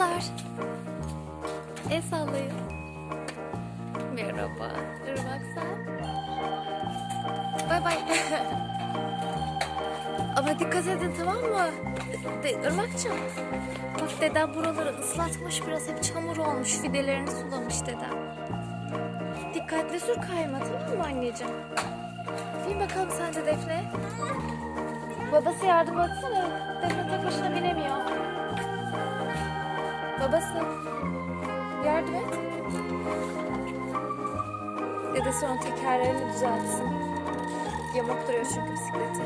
kızlar. El sallayın. Merhaba. Irmak sen. Bay bay. Ama dikkat edin tamam mı? De, Irmak'cığım. Bak dedem buraları ıslatmış biraz hep çamur olmuş. Fidelerini sulamış dedem. Dikkatli sür kayma tamam mı anneciğim? Bin bakalım sen de Defne. Babası yardım etsene. Defne tek başına binemiyor. Babası yardım et. Dedesi onun tekerlerini düzeltsin. Yamuk duruyor çünkü bisikleti.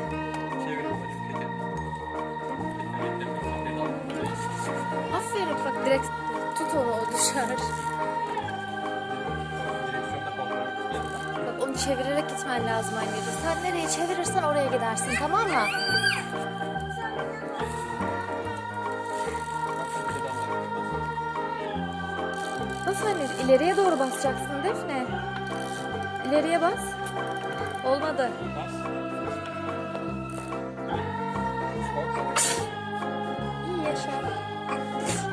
Aferin bak direkt tut onu o düşer. Bak onu çevirerek gitmen lazım anneciğim. Sen nereye çevirirsen oraya gidersin tamam mı? Bas anneciğim ileriye doğru basacaksın Defne. İleriye bas. Olmadı. İyi yaşa.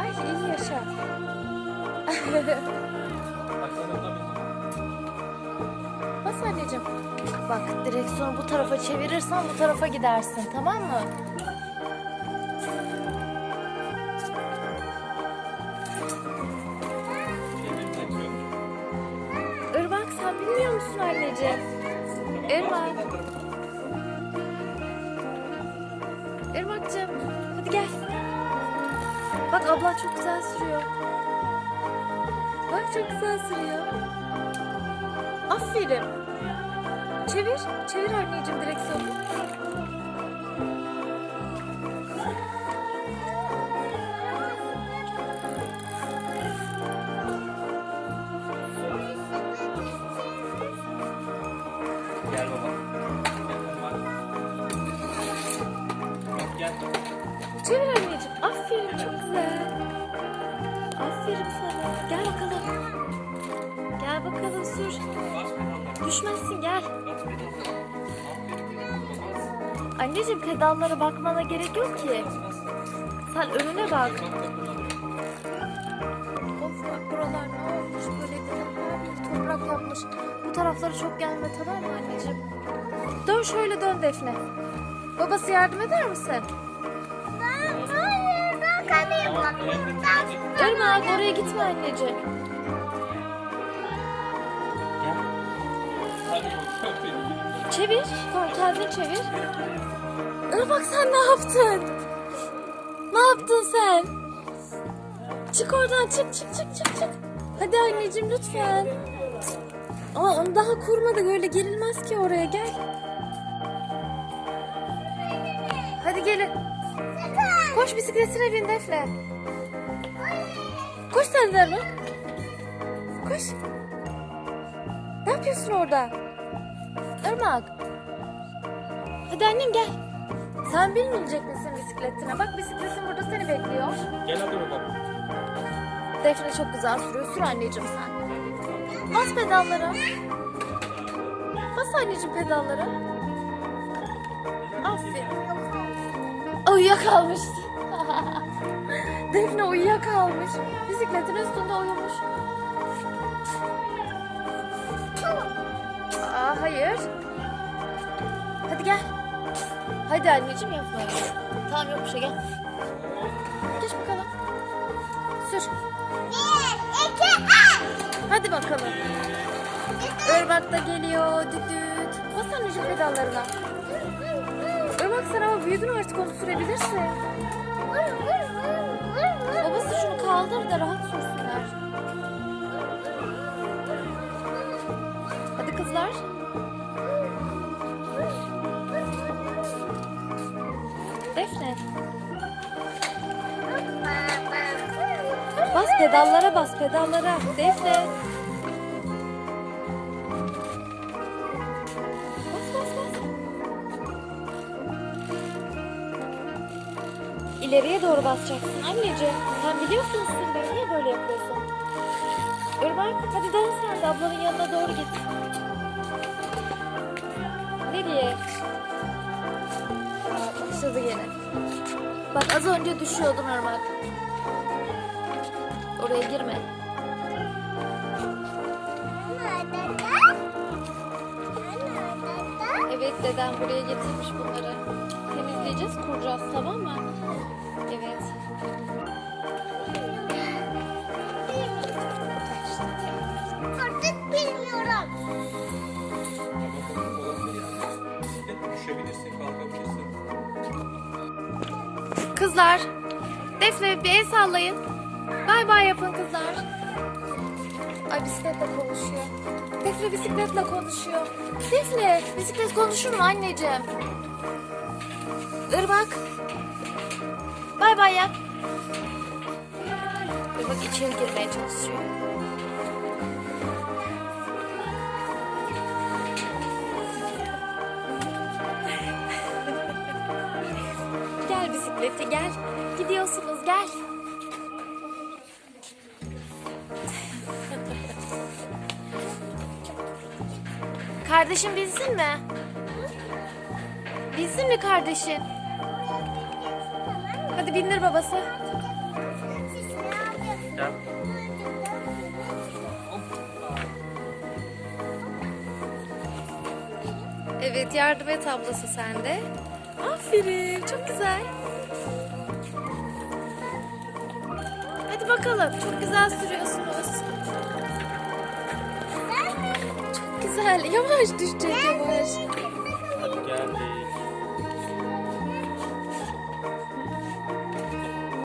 Ay iyi yaşa. Bas anneciğim. Bak direksiyonu bu tarafa çevirirsen bu tarafa gidersin tamam mı? Bilmiyor musun anneciğim? Irmak. Irmak'cığım hadi gel. Bak abla çok güzel sürüyor. Bak çok güzel sürüyor. Aferin. Çevir, çevir anneciğim direksiyonu. Gel baba. Gel. Çevir anneciğim. Aferin çok güzel. Aferin sana. Gel bakalım. Gel bakalım sür. Düşmezsin gel. Anneciğim pedallara bakmana gerek yok ki. Sen önüne bak. Bu taraflara çok gelme tamam mı anneciğim? Dön şöyle dön Defne. Babası yardım eder misin? Hayır ben kalayım? Hadi. Irmak oraya gitme anneciğim. Çevir. Tamam kendin çevir. Irmak sen ne yaptın? Ne yaptın sen? Çık oradan çık çık çık çık çık. Hadi anneciğim lütfen. Ama onu daha kurmadık öyle girilmez ki oraya gel. Hadi gelin. Koş bisikletine bin Defne. Koş sen de. Koş. Ne yapıyorsun orada? Irmak. Hadi annem gel. Sen binmeyecek misin bisikletine? Bak bisikletin burada seni bekliyor. Gel hadi bakalım. Defne çok güzel sürüyor. Sür anneciğim sen. Bas pedallara. Bas anneciğim pedallara. Aferin. Uyuyakalmış. Defne uyuyakalmış. Bisikletin üstünde uyumuş. Aa, hayır. Hadi gel. Hadi anneciğim yapma. ya. Tamam yok bir şey gel. Geç bakalım. Sür. Hadi bakalım. Irmak da geliyor. Düt düt. Bas anneciğim pedallarına. Irmak sen ama büyüdün artık onu sürebilirsin. Babası şunu kaldır da rahat sürsünler. Hadi kızlar. Defne. Bas pedallara bas pedallara. Defne. Bas bas bas. İleriye doğru basacaksın anneciğim. Sen biliyorsun üstünde. Niye böyle yapıyorsun? Irmak hadi dön sen de ablanın yanına doğru git. Nereye? Başladı gene. Bak az önce düşüyordun Irmak. Oraya girme. Evet dedem buraya getirmiş bunları. Temizleyeceğiz, kuracağız tamam mı? Evet. Artık bilmiyorum. Bisiklet düşebilirsin, kalkabilirsin. Kızlar, Defne bir el sallayın. Bay bay yapın kızlar. Ay bisikletle konuşuyor. Defne bisikletle konuşuyor. Defne, bisiklet konuşur mu anneciğim? Irmak. Bay bay yap. Irmak içeri girmeye çalışıyor. Gel bisikleti gel. Gidiyorsunuz gel. Kardeşin bilsin mi? Bilsin mi kardeşin? Hadi bindir babası. Evet yardım et ablası sende. Aferin çok güzel. Hadi bakalım çok güzel sürüyorsunuz. Güzel yavaş düşecek yavaş.